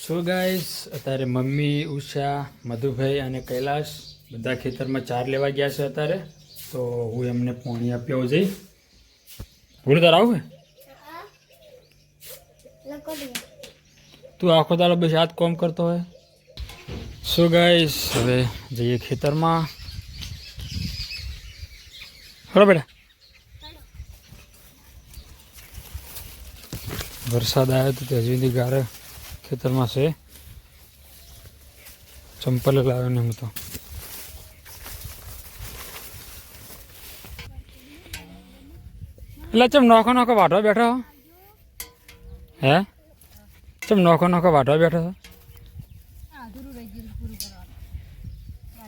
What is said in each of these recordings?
સો guys અત્યારે mummy Usha Madhubhai અને કૈલાશ બધા ખેતરમાં ચાર લેવા ગયા છે અત્યારે. તો હું એમને પાણી આપી આવું જઈ ભૂલ તાર આવું તું આખો તારો બસ યાદ કોમ કરતો હોય. સો ગાઈસ હવે જઈએ ખેતરમાં. હલો બેટા. વરસાદ આવ્યો તો તે હજી ગારે ખેતરમાં છે. ચંપલ લાવ્યો ને હું તો. એટલે ચમ નોખો નોખો વાટવા બેઠો હો? ચમ નોખો નોખો વાટવા બેઠો છો?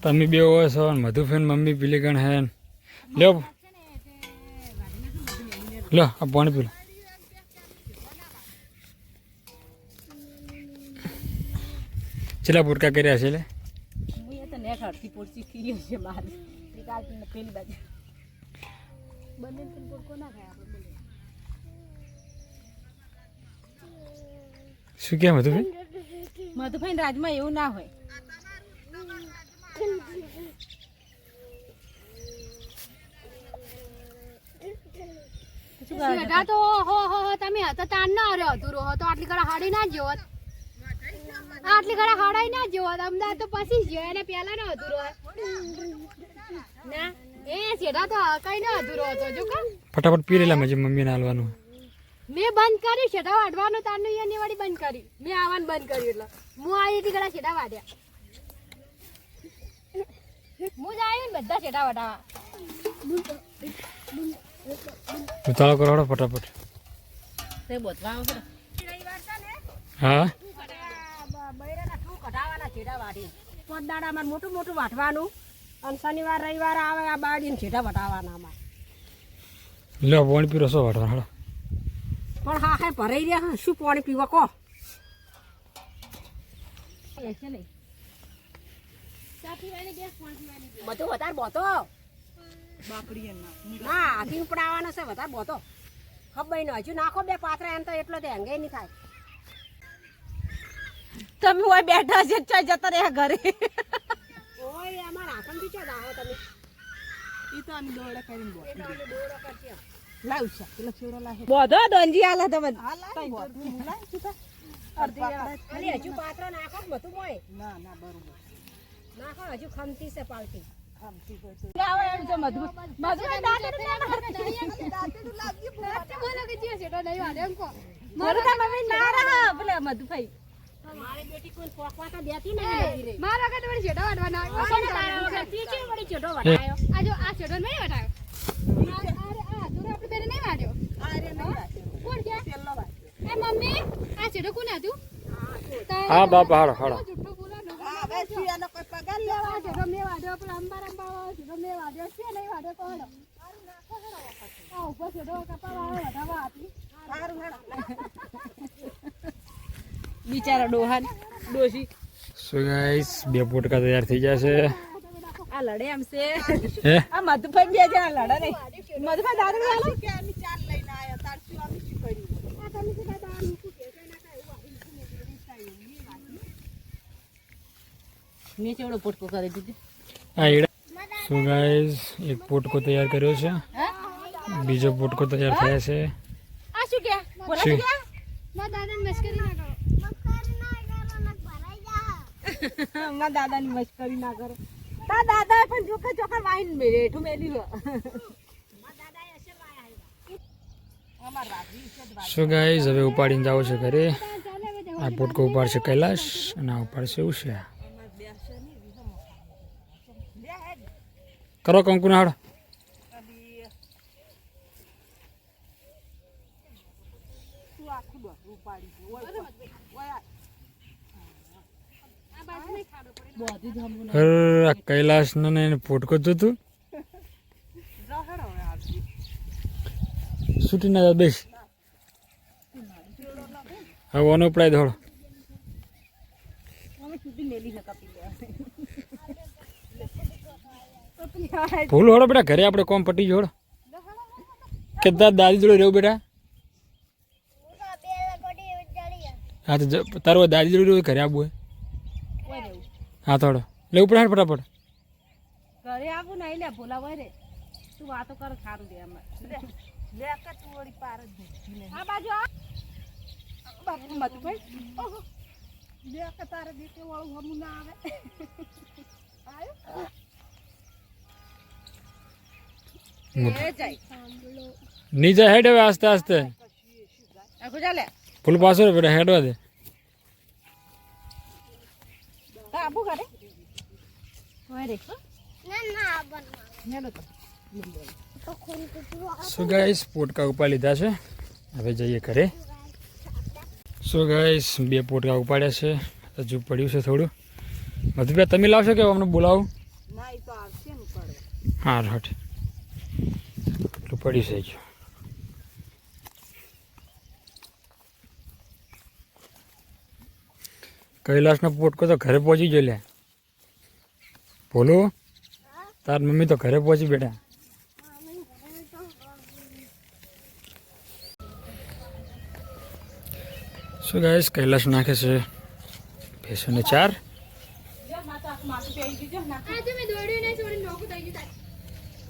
તમે બે હોય છો મધુફેન મમ્મી પીલી ગણ હે. લ્યો. લ્યો, આ પાણી પી પોડકો ના કર્યા છે બંને. શું કેમ હતું ભાઈ મધુભાઈ રાજમાં એવું ના હોય. તો હો હો તમે હતા તાન ના રહ્યો અધૂરો હતો. આટલી કડા હાડી ના જોત. આટલી ઘણા હડાઈ ના જો અમદાવાદ તો પછી જ ગયો. એને પેલા નો અધૂરો ના. એ સેડા તો કઈ ના અધૂરો હતો જો કા. ફટાફટ પી લેલા મજે મમ્મીને હાલવાનું. મેં બંધ કરી સેડા વાડવાનું તારનું એની વાડી બંધ કરી. મેં આવવાનું બંધ કર્યું એટલે. હું આવી હતી ઘડા સેડા વાડ્યા હું જ આવી ને બધા સેડા વાડવા ઉતાળો કરો ફટાફટ. તે બોતવા આવશે. હા? કઢાવાના વાટી પાંચ દાડામાં મોટું મોટું વાટવાનું અને શનિવાર રવિવાર આવે આ બાળીને છેડા વટાવવાના અમારે લે પાણી પીરો વાટવા હળો પણ હા હા ભરાઈ રહ્યા શું પાણી પીવા કહો. બધું વધારે બોતો. ના હાથી ઉપડાવવાનો છે વધારે બોતો. ખબર નહીં હજુ નાખો બે પાત્રા એમ તો એટલો તો હેંગે નહીં થાય. તમે હોય બેઠા છે ચા જતા રહ્યા ઘરે ઓય અમારા થી ચા દાહો તમે ઈ તો અમે દોડા કરીને બોધો દંજી આલા તમે અલી હજુ પાત્ર નાખો ને બધું મોય ના ના બરોબર નાખો હજુ ખમતી છે પાલટી છે પેલા મધુભાઈ મારી બેટી કોઈ પોકવાતા દેતી નહીં મારા આગળ વળી સેડા વાડવાના કોને તારા વગર તી વળી ચડો વટાયો આ જો આ છેડો નહીં વટાયો અરે આ દૂર આપણે બેને નહીં વાડ્યો કોણ કે? એ મમ્મી આ છેડો કોને હતું હા બાપા હાડો હાડો જુઠ્ઠું બોલો આ સેડો મેં વાડ્યો પેલા અંબાર અંબા વાળો તો મેં વાડ્યો છે નહીં વાડ્યો કોણ આ ઉપર સેડો કપા વાળો વધાવા હતી બિચારા ડોહાન ડોશી. સો ગાઈસ બે પોટકા તૈયાર થઈ જશે આ લડે એમ છે. હે? આ મધુભાઈ બે જણા લડે નહીં. મધુભાઈ દાદા લાલો મેં ચેવડો પોટકો કરી દીધી. આ એડા સો ગાઈસ એક પોટકો તૈયાર કર્યો છે. બીજો પોટકો તૈયાર થયા છે. આ શું કે? બોલા શું? શું કે મારા દાદાને મસ્કરી ના કરો મારા દાદાની મસ્કરી ના કરો. તા દાદા પણ ચોખા ચોખા વાઈન બેઠું મેલી સો ગાઈસ હવે ઉપાડીને જાવ છે ઘરે. આ પોટકો ઉપાડશે કૈલાશ અને આ ઉપાડશે ઉષા. કરો કંકુના હાડો. અરે, આ કૈલાશ ને જ જોતું? છૂટી ના બેસ. હવે ઓનો ઉપડાય દોડો ભૂલ હોડો બેટા, ઘરે આપણે કોમ પટી જોડો કે દાદી જોડે રહેવું બેટા? હા, તો તારું દાદી જોડે હોય, ઘરે આવવું હોય. રહેવું હા થોડો. લેવું પડે હાડ ફટાફટ. ઘરે આવું ને લે ભોલા હોય રે તું વાતો કર ખારું દે અમે લે. કે તું વળી પાર જ. આ બાજુ આ બાપુ મધુભાઈ ઓહો. લે કે તારે દીકે વાળું હમું ના આવે. આયો. નીચે હેડ હવે આસ્તે આસ્તે. ફૂલ પાછો હેડવા દે હા આબુ કરે સો ગાઈસ પોટકા ઉપા લીધા છે. હવે જઈએ ઘરે. સો ગાઈસ બે પોટકા ઉપાડ્યા છે. હજુ પડ્યું છે થોડું. મધુભાઈ તમે લાવશો કે અમને બોલાવું? ના એ તો આવશે ને પડે હા રાઠ. એટલું પડ્યું છે કૈલાસનો પોટકો તો ઘરે પહોંચી ગયો લે બોલો તાર મમ્મી તો ઘરે પહોંચી બેઠા શું ગાઈસ કૈલાસ નાખે છે ભેંસોને ચાર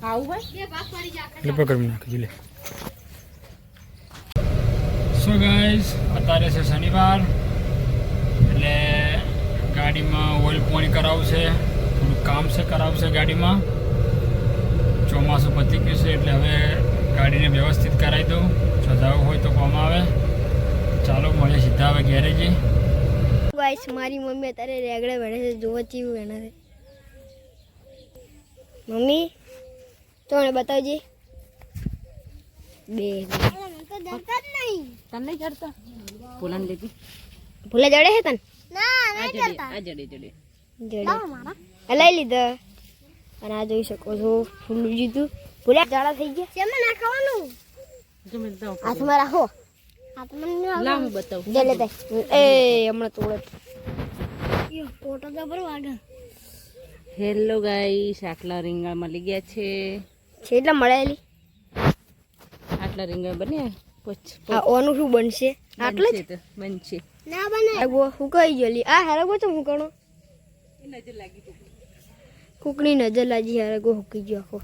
આવું હોય એટલે પકડી નાખી લે સો ગાઈસ અત્યારે છે શનિવાર એટલે ગાડીમાં ઓઇલ પોણી કરાવશે થોડું કામ છે કરાવશે ગાડીમાં. ચોમાસું પતી ગયું છે એટલે હવે ગાડીને વ્યવસ્થિત કરાવી દઉં. સજાવું હોય તો કોમ આવે. ચાલો મળે સીધા હવે ગેરેજે. ગાઈસ મારી મમ્મી અત્યારે રેગડે ભણે છે જોવા ચીવું ભણે છે. મમ્મી તો મને બતાવજે. બે. તને નહીં ચડતા? ફૂલન લીધી. ભૂલે જડે છે તને? આ જડે આ જડે જડે. જડે. આ લઈ લીધા. અને આ જોઈ શકો છો ફૂલું જીતું. ભૂલે જાડા થઈ ગયા. શેમાં નાખવાનું હાથમાં રાખો લાવ બતાવું. જે એ હમણાં તોડે ફોટો તો આગળ. હેલો ગાઈસ આટલા રીંગણ મળી ગયા છે. એટલે મળેલી. આટલા રીંગણ બન્યા? પોચ ઓનું શું બનશે? આટલું જ? બનશે. ના બને. હું કઈ ગયેલી આ હેરગો તો હું કણો કુકની નજર લાગી હારગો હુકી ગયો આખો.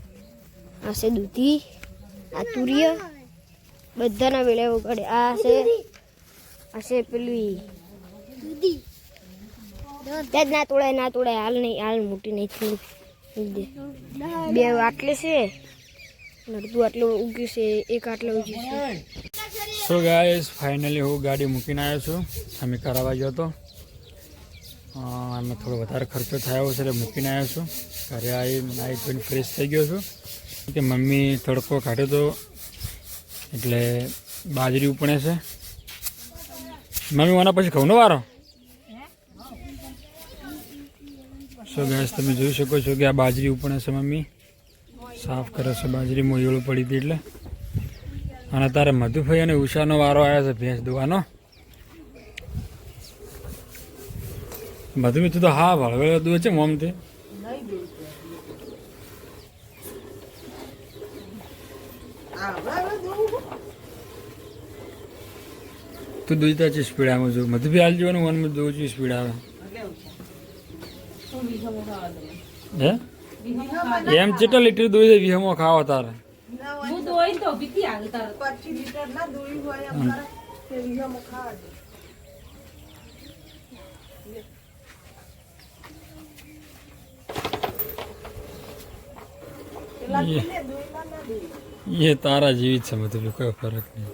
આ છે દૂધી આ તુરિયા. બધાના વેળે વગાડે. આ છે આ છે પેલી. ત્યાં ના તોડાય ના તોડાય. હાલ નહીં હાલ મોટી નહીં થોડી બે આટલે છે. અડધું આટલું ઉગ્યું છે એક આટલું ઉગ્યું છે. સો ગાઈસ ફાઇનલી હું ગાડી મૂકીને આવ્યો છું. અમે કરાવવા ગયો હતો. એમાં થોડો વધારે ખર્ચો થયો છે એટલે મૂકીને આવ્યો છું. ઘરે આવી આવી ધોઈને ફ્રેશ થઈ ગયો છું. કે મમ્મી તડકો કાઢ્યો હતો એટલે બાજરી ઉપણે છે. મમ્મી મને પછી ઘઉંનો વારો? સો ગાયસ તમે જોઈ શકો છો કે આ બાજરી ઉપણે છે મમ્મી. સાફ કરે છે બાજરી મોયળું પડી હતી એટલે. અને તારે મધુભાઈ અને ઉષાનો વારો આવ્યો છે ભેંસ દુવાનો. મધુભાઈ તું તો હા વળવેલો દુવે છે મોમથી. તું દૂધતા છે સ્પીડ આવે જો. મધુભાઈ હાલ જોવાનું મનમાં દૂધ છું સ્પીડ આવે હે? એમ કેટલા લીટર દૂધ વીહમો ખાવા તારે. હું દોઈ તો બીતી તાર. લીટર ના દોઈ હોય તે. એ તારા જેવી છે બધું કોઈ ફરક નહીં.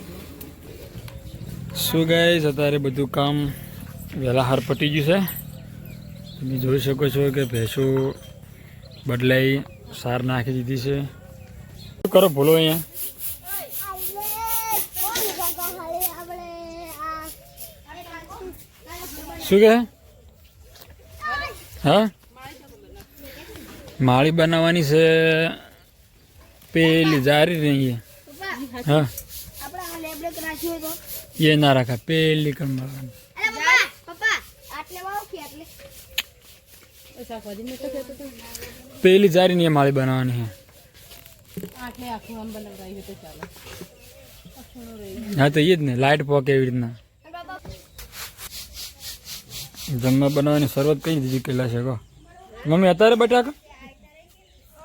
ગયું. શું ગાઈસ અત્યારે બધું કામ વહેલા હાર પટી ગયું છે. તમે જોઈ શકો છો કે ભેંસો બદલાઈ સાર નાખી દીધી છે. શું કરો ભૂલો અહીંયા? શું કે? હા? માળી બનાવવાની છે. પેલી જારી રહી હા? એ ના રાખા પેલી કણ મારવાની અરે પપ્પા પપ્પા આટલે વાવ કે આટલે શાકભાજી નતો કહેતો તો પેલી જારી ની માળી બનાવવાની હા. તો એ જ ને લાઇટ પોકે એવી રીતના. જમવા બનાવવાની શરૂઆત કઈ દીધી કેટલા છે કહો. મમ્મી અત્યારે બટાકા?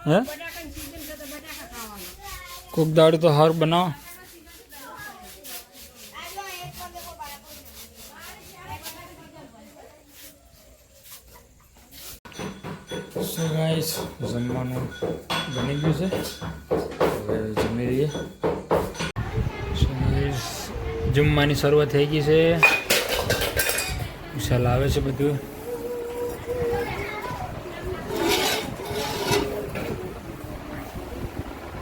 હે? કોક દાડે તો હાર બનાવો. સો ગાઈસ જમવાનું બની ગયું છે. હવે જમી લઈએ. જમવાની શરૂઆત થઈ ગઈ છે. વિશાલ આવે છે બધું.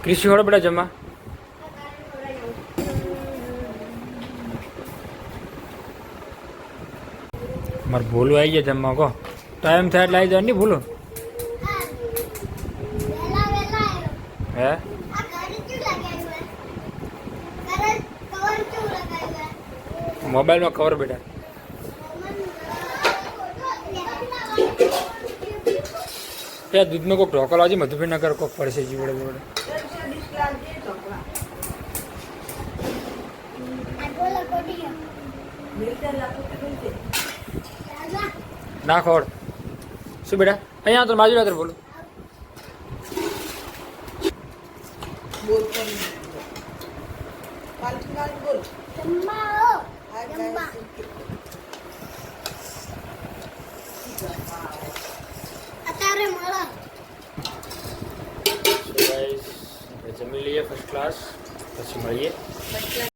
કૃષિ હોળ બેટા જમા મારે ભૂલું આવી ગયા જમવા, કહો. ટાઈમ થાય એટલે આવી જાય નહીં ભૂલું? હે? મોબાઈલમાં ખબર બેટા. ત્યાં દૂધમાં કોઈક ઢોકલ આજે મધુભાઈ નગર કોઈક પડશે જીવડે જીવડે ના ખોડ શું બેટા? અહીંયા તો માજુ રાત્રે બોલો. બોલ પણ પાલટી મારી બોલ. આ ગાય જમી લઈએ ફર્સ્ટ ક્લાસ પછી મળીએ.